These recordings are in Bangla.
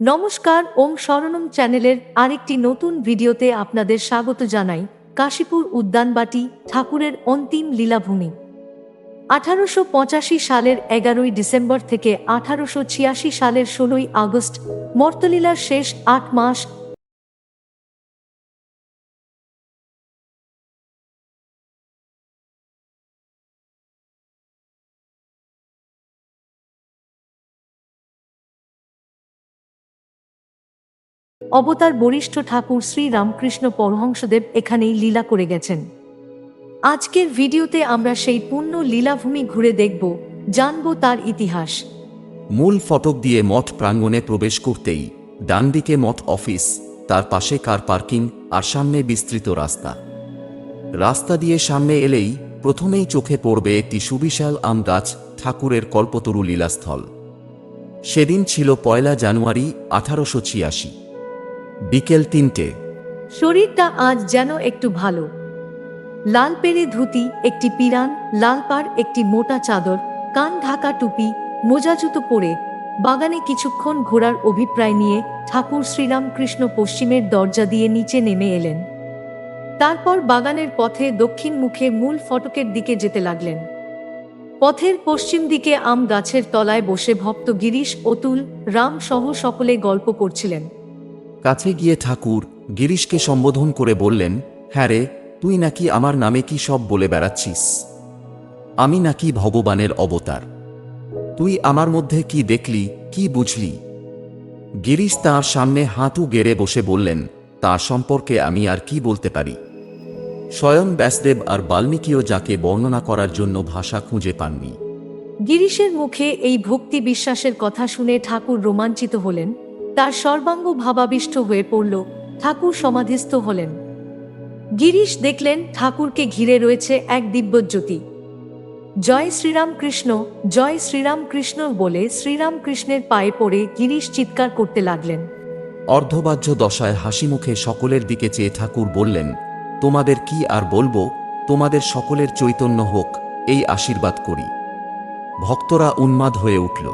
নমস্কার, ওম শরণম চ্যানেলের আরেকটি নতুন ভিডিওতে আপনাদের স্বাগত জানাই কাশীপুর উদ্যানবাটি ঠাকুরের অন্তিম লীলাভূমি। আঠারোশো পঁচাশি সালের এগারোই ডিসেম্বর থেকে আঠারোশো ছিয়াশি সালের ষোলোই আগস্ট মর্তলীলার শেষ আট মাস অবতার বরিষ্ঠ ঠাকুর শ্রী রামকৃষ্ণ পরহংসদেব এখানেই লীলা করে গেছেন। আজকের ভিডিওতে আমরা সেই পূর্ণ লীলাভূমি ঘুরে দেখব, জানব তার ইতিহাস। মূল ফটক দিয়ে মঠ প্রাঙ্গণে প্রবেশ করতেই ডানদিকে মঠ অফিস, তার পাশে কার পার্কিং আর সামনে বিস্তৃত রাস্তা। রাস্তা দিয়ে সামনে এলেই প্রথমেই চোখে পড়বে একটি সুবিশাল আম গাছ ঠাকুরের কল্পতরু লীলাস্থল। সেদিন ছিল পয়লা জানুয়ারি আঠারোশো ছিয়াশি। বিকেল তিনটে। শরীরটা আজ যেন একটু ভালো। লাল পেরে ধুতি, একটি পিরান, লাল পাড়, একটি মোটা চাদর, কান ঢাকা টুপি, মোজা জুতো পরে বাগানে কিছুক্ষণ ঘোরার অভিপ্রায় নিয়ে ঠাকুর শ্রীরামকৃষ্ণ পশ্চিমের দরজা দিয়ে নিচে নেমে এলেন। তারপর বাগানের পথে দক্ষিণ মুখে মূল ফটকের দিকে যেতে লাগলেন। পথের পশ্চিম দিকে আম গাছের তলায় বসে ভক্ত গিরিশ, অতুল, রাম সহ সকলে গল্প করছিলেন। কাছে গিয়ে ঠাকুর গিরিশকে সম্বোধন করে বললেন হ্যাঁ রে, তুই নাকি আমার নামে কি সব বলে বেড়াচ্ছিস? আমি নাকি ভগবানের অবতার। তুই আমার মধ্যে কি দেখলি, কি বুঝলি? গিরিশ তাঁর সামনে হাঁটু গেড়ে বসে বললেন, তার সম্পর্কে আমি আর কি বলতে পারি? স্বয়ং ব্যাসদেব আর বাল্মীকিও যাকে বর্ণনা করার জন্য ভাষা খুঁজে পাননি। গিরিশের মুখে এই ভক্তি বিশ্বাসের কথা শুনে ঠাকুর রোমাঞ্চিত হলেন। তার সর্বাঙ্গ ভাবাবিষ্ট হয়ে পড়ল, ঠাকুর সমাধিস্থ হলেন। গিরিশ দেখলেন ঠাকুরকে ঘিরে রয়েছে এক দিব্যজ্যোতি। জয় শ্রীরামকৃষ্ণ জয় শ্রীরামকৃষ্ণ বলে শ্রীরামকৃষ্ণের পায়ে পড়ে গিরিশ চিৎকার করতে লাগলেন। অর্ধবাহ্য দশায় হাসি মুখে সকলের দিকে চেয়ে ঠাকুর বললেন, তোমাদের কি আর বলব? তোমাদের সকলের চৈতন্য হোক, এই আশীর্বাদ করি। ভক্তরা উন্মাদ হয়ে উঠল।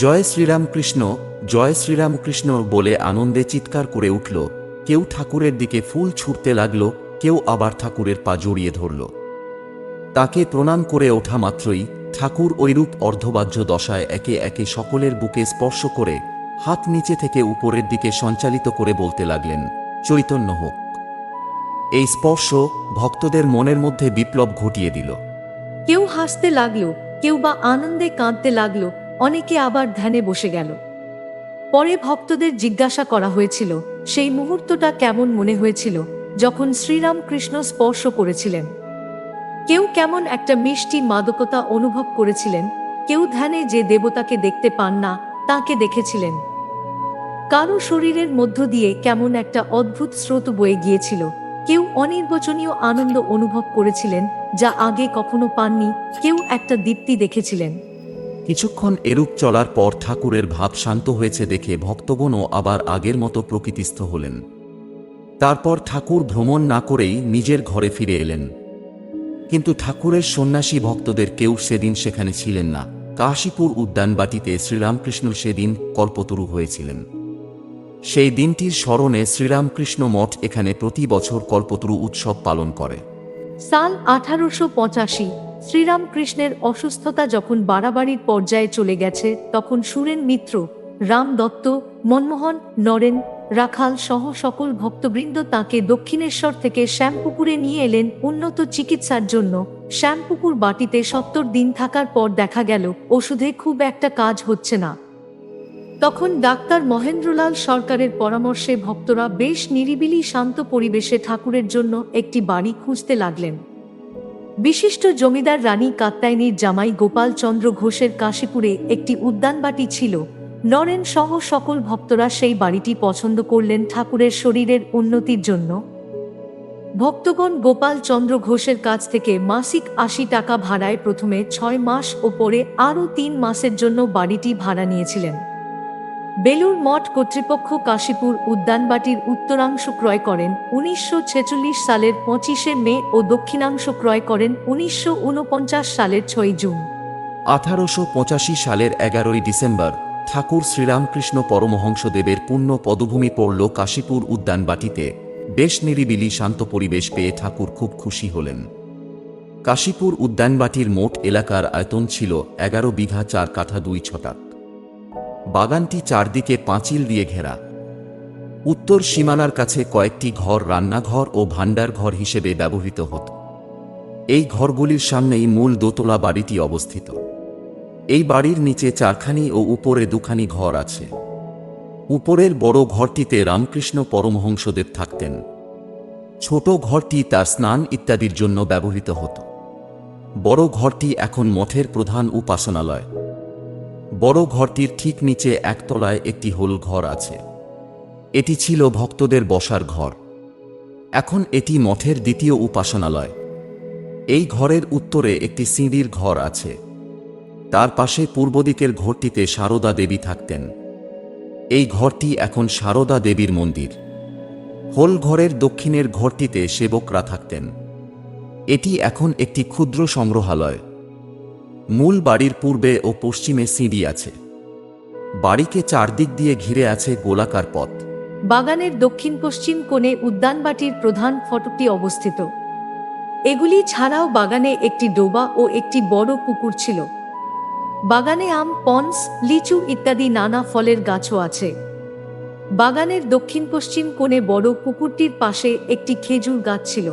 জয় শ্রীরামকৃষ্ণ জয় শ্রীরামকৃষ্ণ বলে আনন্দে চিৎকার করে উঠল। কেউ ঠাকুরের দিকে ফুল ছুটতে লাগল, কেউ আবার ঠাকুরের পা জড়িয়ে ধরল। তাকে প্রণাম করে ওঠা মাত্রই ঠাকুর ঐরূপ অর্ধবাহ্য দশায় একে একে সকলের বুকে স্পর্শ করে হাত নিচে থেকে উপরের দিকে সঞ্চালিত করে বলতে লাগলেন, চৈতন্য হোক। এই স্পর্শ ভক্তদের মনের মধ্যে বিপ্লব ঘটিয়ে দিল। কেউ হাসতে লাগল, কেউ বা আনন্দে কাঁদতে লাগল, অনেকে আবার ধ্যানে বসে গেল। পরে ভক্তদের জিজ্ঞাসা করা হয়েছিল, সেই মুহূর্তটা কেমন মনে হয়েছিল যখন শ্রীরামকৃষ্ণ স্পর্শ করেছিলেন? কেউ কেমন একটা মিষ্টি মাদকতা অনুভব করেছিলেন, কেউ ধ্যানে যে দেবতাকে দেখতে পান না, তাকে দেখেছিলেন। কারও শরীরের মধ্য দিয়ে কেমন একটা অদ্ভুত স্রোত বয়ে গিয়েছিল, কেউ অনির্বচনীয় আনন্দ অনুভব করেছিলেন যা আগে কখনো পাননি, কেউ একটা দীপ্তি দেখেছিলেন। কিছুক্ষণ এরূপ চলার পর ঠাকুরের ভাব শান্ত হয়েছে দেখে ভক্তগণও আবার আগের মতো প্রকৃতিস্থ হলেন। তারপর ঠাকুর ভ্রমণ না করেই নিজের ঘরে ফিরে এলেন। কিন্তু ঠাকুরের সন্ন্যাসী ভক্তদের কেউ সেদিন সেখানে ছিলেন না। কাশীপুর উদ্যানবাটিতে শ্রীরামকৃষ্ণ সেদিন কল্পতরু হয়েছিলেন। সেই দিনটির স্মরণে শ্রীরামকৃষ্ণ মঠ এখানে প্রতি বছর কল্পতরু উৎসব পালন করে। সাল আঠারোশো পঁচাশি। শ্রীরামকৃষ্ণের অসুস্থতা যখন বাড়াবাড়ির পর্যায়ে চলে গেছে, তখন সুরেন মিত্র, রাম দত্ত, মনমোহন, নরেন, রাখাল সহ সকল ভক্তবৃন্দ তাকে দক্ষিণেশ্বর থেকে শ্যামপুকুরে নিয়ে এলেন উন্নত চিকিৎসার জন্য। শ্যামপুকুর বাটিতে সত্তর দিন থাকার পর দেখা গেল, ওষুধে খুব একটা কাজ হচ্ছে না। তখন ডাক্তার মহেন্দ্রলাল সরকারের পরামর্শে ভক্তরা বেশ নিরিবিলি শান্ত পরিবেশে ঠাকুরের জন্য একটি বাড়ি খুঁজতে লাগলেন। বিশিষ্ট জমিদার রানী কাত্তায়নীর জামাই গোপাল চন্দ্র ঘোষের কাশীপুরে একটি উদ্যানবাটি ছিল। নরেন সহ সকল ভক্তরা সেই বাড়িটি পছন্দ করলেন ঠাকুরের শরীরের উন্নতির জন্য। ভক্তগণ গোপাল চন্দ্র ঘোষের কাছ থেকে মাসিক আশি টাকা ভাড়ায় প্রথমে ছয় মাস ও পরে আরও তিন মাসের জন্য বাড়িটি ভাড়া নিয়েছিলেন। বেলুর মঠ কর্তৃপক্ষ কাশীপুর উদ্যানবাটির উত্তরাংশ ক্রয় করেন, উনিশশো ছেচল্লিশ সালের পঁচিশে মে ও দক্ষিণাংশ ক্রয় করেন, উনিশশো ঊনপঞ্চাশ সালের ছয় জুন। আঠারোশো পঁচাশি সালের এগারোই ডিসেম্বর, ঠাকুর শ্রীরামকৃষ্ণ পরমহংসদেবের পূর্ণ পদভূমি পড়ল কাশীপুর উদ্যানবাটিতে। বেশ নিরিবিলি শান্ত পরিবেশ পেয়ে ঠাকুর খুব খুশি হলেন। কাশীপুর উদ্যানবাটির মোট এলাকার আয়তন ছিল এগারো বিঘা চার কাঠা দুই ছটাক বাগানটি চারদিকে পাঁচিল দিয়ে ঘেরা। উত্তর সীমানার কাছে কয়েকটি ঘর রান্নাঘর ও ভাণ্ডার ঘর হিসেবে ব্যবহৃত হতো। এই ঘরগুলির সামনেই মূল দোতলা বাড়িটি অবস্থিত। এই বাড়ির নিচে চারখানি ও উপরে দুখানি ঘর আছে। উপরের বড় ঘরটিতে রামকৃষ্ণ পরমহংসদেব থাকতেন। ছোট ঘরটি তার স্নান ইত্যাদির জন্য ব্যবহৃত হতো। বড় ঘরটি এখন মঠের প্রধান উপাসনালয়। বড় ঘরটির ঠিক নিচে একতলায় একটি হোল ঘর আছে। এটি ছিল ভক্তদের বসার ঘর। এখন এটি মঠের দ্বিতীয় উপাসনালয়। এই ঘরের উত্তরে একটি সিঁড়ির ঘর আছে। তার পাশে পূর্ব দিকের ঘরটিতে সারদা দেবী থাকতেন। এই ঘরটি এখন সারদা দেবীর মন্দির। হোল ঘরের দক্ষিণের ঘরটিতে সেবকরা থাকতেন। এটি এখন একটি ক্ষুদ্র সংগ্রহালয়। মূল বাড়ির পূর্বে ও পশ্চিমে সিঁড়ি আছে। বাড়িকে চারদিক দিয়ে ঘিরে আছে গোলাকার পথ। বাগানের দক্ষিণ পশ্চিম কোণে উদ্যানবাটির প্রধান ফটকটি অবস্থিত। এগুলি ছাড়াও বাগানে একটি ডোবা ও একটি বড় পুকুর ছিল। বাগানে আম, পন্স, লিচু ইত্যাদি নানা ফলের গাছও আছে। বাগানের দক্ষিণ পশ্চিম কোণে বড় পুকুরটির পাশে একটি খেজুর গাছ ছিল।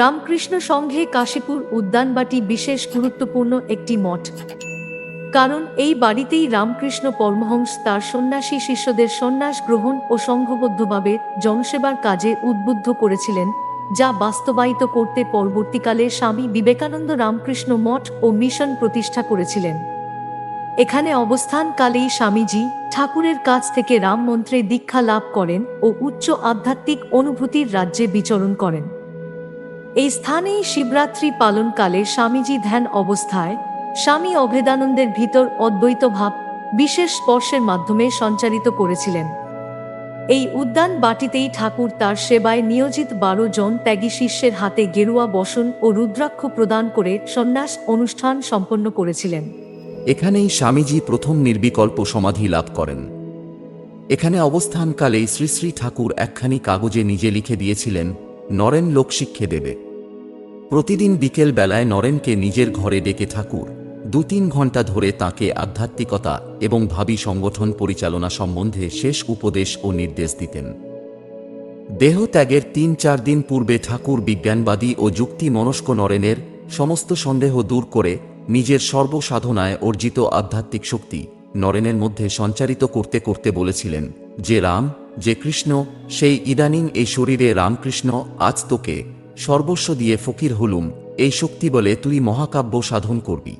রামকৃষ্ণ সংঘে কাশীপুর উদ্যানবাটি বিশেষ গুরুত্বপূর্ণ একটি মঠ। কারণ এই বাড়িতেই রামকৃষ্ণ পরমহংস তার সন্ন্যাসী শিষ্যদের সন্ন্যাস গ্রহণ ও সংঘবদ্ধভাবে জনসেবার কাজে উদ্বুদ্ধ করেছিলেন, যা বাস্তবায়িত করতে পরবর্তীকালে স্বামী বিবেকানন্দ রামকৃষ্ণ মঠ ও মিশন প্রতিষ্ঠা করেছিলেন। এখানে অবস্থানকালেই স্বামীজি ঠাকুরের কাছ থেকে রাম মন্ত্রে দীক্ষা লাভ করেন ও উচ্চ আধ্যাত্মিক অনুভূতির রাজ্যে বিচরণ করেন। এই স্থানেই শিবরাত্রি পালনকালে স্বামীজি ধ্যান অবস্থায় স্বামী অভেদানন্দের ভিতর অদ্বৈত ভাব বিশেষ স্পর্শের মাধ্যমে সঞ্চারিত করেছিলেন। এই উদ্যান বাটিতেই ঠাকুর তার সেবায় নিয়োজিত বারো জন ত্যাগী শিষ্যের হাতে গেরুয়া, বসন ও রুদ্রাক্ষ প্রদান করে সন্ন্যাস অনুষ্ঠান সম্পন্ন করেছিলেন। এখানেই স্বামীজি প্রথম নির্বিকল্প সমাধি লাভ করেন। এখানে অবস্থানকালেই শ্রী শ্রী ঠাকুর একখানি কাগজে নিজে লিখে দিয়েছিলেন নরেন লোকশিক্ষে দেবে। প্রতিদিন বিকেল বেলায় নরেনকে নিজের ঘরে ডেকে ঠাকুর। দু তিন ঘণ্টা ধরে তাকে আধ্যাত্মিকতা এবং ভাবী সংগঠন পরিচালনা সম্বন্ধে শেষ উপদেশ ও নির্দেশ দিতেন। দেহত্যাগের তিন চার দিন পূর্বে ঠাকুর বিজ্ঞানবাদী ও যুক্তি মনস্ক নরেনের সমস্ত সন্দেহ দূর করে নিজের সর্বসাধনায় অর্জিত আধ্যাত্মিক শক্তি নরেনের মধ্যে সঞ্চারিত করতে করতে বলেছিলেন যে, রাম যে কৃষ্ণ সেই ইদানিং এই শরীরে রামকৃষ্ণ আজ তোকে সর্বস্ব দিয়ে ফকির হলুম এই শক্তি বলে তুই মহাকাব্য সাধন করবি।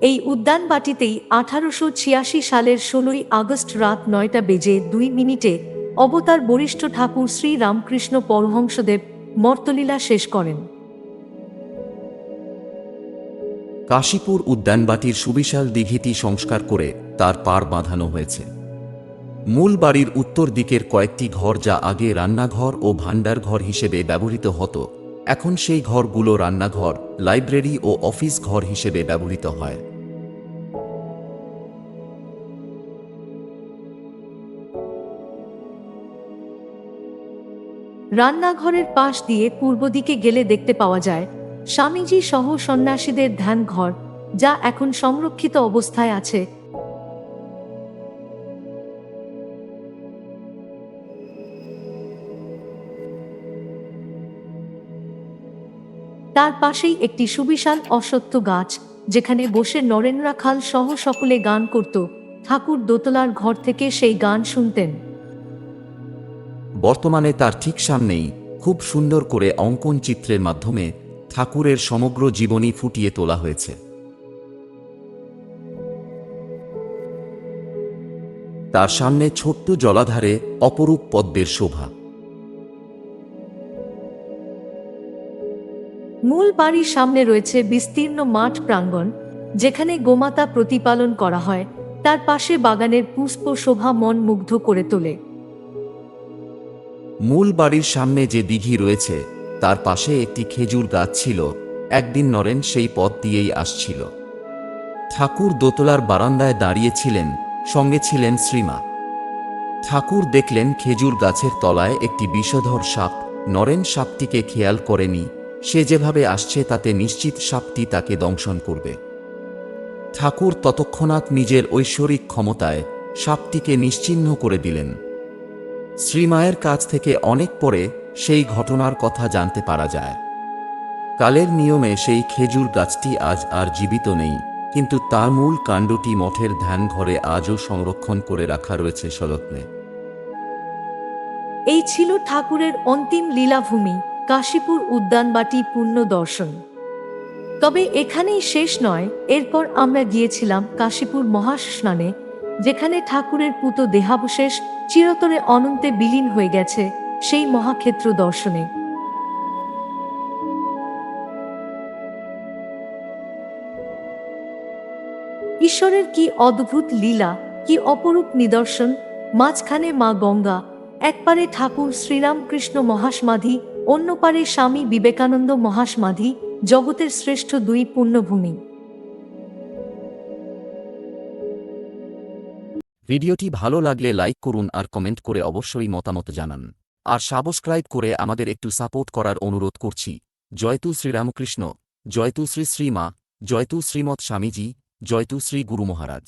এই উদ্যান বাটিতেই আঠারোশো ছিয়াশি সালের ষোলোই আগস্ট রাত নয়টা বেজে দুই মিনিটে অবতার বরিষ্ঠ ঠাকুর শ্রী রামকৃষ্ণ পরহংসদেব মর্তলীলা শেষ করেন। কাশীপুর উদ্যানবাটির সুবিশাল দিঘিটি সংস্কার করে তার পার বাঁধানো হয়েছে। মূল বাড়ির উত্তর দিকের কয়েকটি ঘর যা আগে রান্নাঘর ও ভাণ্ডার ঘর হিসেবে ব্যবহৃত হতো, এখন সেই ঘরগুলো রান্নাঘর, লাইব্রেরি ও অফিস ঘর হিসেবে ব্যবহৃত হয়। রান্নাঘরের পাশ দিয়ে পূর্ব দিকে গেলে দেখতে পাওয়া যায়, স্বামীজি সহ সন্ন্যাসীদের ধ্যান ঘর যা এখন সংরক্ষিত অবস্থায় আছে। তার পাশেই একটি সুবিশাল অশ্বত্থ গাছ, যেখানে বসে নরেন খাল সহ সকলে গান করত। ঠাকুর দোতলার ঘর থেকে সেই গান শুনতেন। বর্তমানে তার ঠিক সামনেই খুব সুন্দর করে অঙ্কন চিত্রের মাধ্যমে ঠাকুরের সমগ্র জীবনী ফুটিয়ে তোলা হয়েছে। তার সামনে ছোট্ট জলাধারে অপরূপ পদ্মের শোভা। মূল বাড়ির সামনে রয়েছে বিস্তীর্ণ মাঠ প্রাঙ্গণ, যেখানে গোমাতা প্রতিপালন করা হয়। তার পাশে বাগানের পুষ্প শোভা মন মুগ্ধ করে তোলে। মূল বাড়ির সামনে যে দিঘি রয়েছে, তার পাশে একটি খেজুর গাছ ছিল। একদিন নরেন সেই পথ দিয়েই আসছিল। ঠাকুর দোতলার বারান্দায় দাঁড়িয়েছিলেন, সঙ্গে ছিলেন শ্রীমা। ঠাকুর দেখলেন খেজুর গাছের তলায় একটি বিষধর সাপ। নরেন সাপটিকে খেয়াল করেনি সে যেভাবে আসছে তাতে নিশ্চিত সাপটি তাকে দংশন করবে। ঠাকুর ততক্ষণাৎ নিজের ঐশ্বরিক ক্ষমতায় সাপটিকে নিশ্চিহ্ন করে দিলেন। শ্রীমায়ের কাছ থেকে অনেক পরে সেই ঘটনার কথা জানতে পারা যায়। কালের নিয়মে সেই খেজুর গাছটি আজ আর জীবিত নেই, কিন্তু তার মূল কাণ্ডটি মঠের ধ্যান ঘরে আজও সংরক্ষণ করে রাখা রয়েছে সযত্নে। এই ছিল ঠাকুরের অন্তিম লীলাভূমি। কাশীপুর উদ্যানবাটি পূর্ণ দর্শন। তবে এখানেই শেষ নয়, এরপর আমরা গিয়েছিলাম কাশীপুর মহাস্নানে, যেখানে ঠাকুরের পুত দেহাবশেষ চিরতরে অনন্তে বিলীন হয়ে গেছে সেই মহাক্ষেত্র দর্শনে। ঈশ্বরের কি অদ্ভুত লীলা, কি অপরূপ নিদর্শন, মাঝখানে মা গঙ্গা, একপারে ঠাকুর শ্রীরামকৃষ্ণ মহাসমাধি অন্য পারে স্বামী বিবেকানন্দ মহাসমাধি, জগতের শ্রেষ্ঠ দুই পুণ্যভূমি ভিডিওটি ভালো লাগলে লাইক করুন আর কমেন্ট করে অবশ্যই মতামত জানান। আর সাবস্ক্রাইব করে আমাদের একটু সাপোর্ট করার অনুরোধ করছি। জয়তু শ্রীরামকৃষ্ণ জয়তু শ্রী শ্রীমা জয়তু শ্রীমৎ স্বামীজি জয়তু শ্রী গুরু মহারাজ।